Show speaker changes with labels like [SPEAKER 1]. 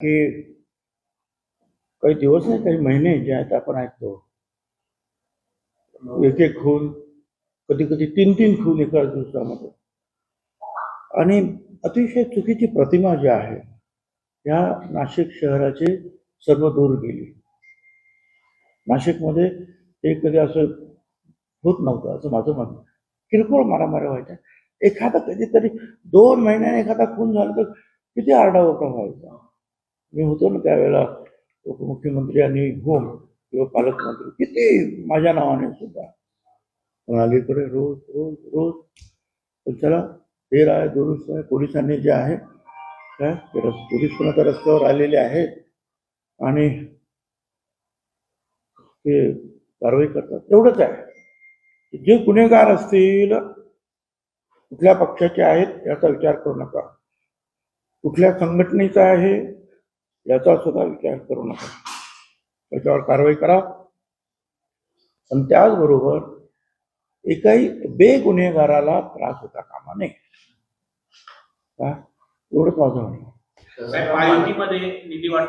[SPEAKER 1] की काही दिवस नाही काही महिने जे आहेत आपण ऐकतो एक एक खून कधी कधी तीन तीन खून एका दिवसामध्ये आणि अतिशय चुकीची प्रतिमा जी आहे या नाशिक शहराची सर्व दूर गेली. नाशिकमध्ये हे कधी असं होत नव्हतं असं माझं म्हणणं किरकोळ मारामाऱ्या व्हायच्या. एखादा कधीतरी दोन महिन्याने एखादा खून झाला तर किती आरडाओरडा व्हायचा. मी होतो ना त्यावेळेला उपमुख्यमंत्री आणि होम किंवा पालकमंत्री किती माझ्या नावाने सुद्धा. पण अलीकडे रोज रोज रोज पण चला फेर आहे दुरुस्त आहे. पोलिसांनी जे आहे काय? ते रस पोलीस पण आता रस्त्यावर आलेले आहेत. आणि ते कारवाई करतात. एवढंच आहे. जे गुन्हेगार असतील कुठल्या पक्षाचे आहेत याचा विचार करू नका. कुठल्या संघटनेचा आहे याचा सुद्धा विचार करू नका. त्याच्यावर कारवाई करा. पण त्याचबरोबर एकाही बेगुन्हेगाराला त्रास होता कामा नये. का एवढंच माझं म्हणणं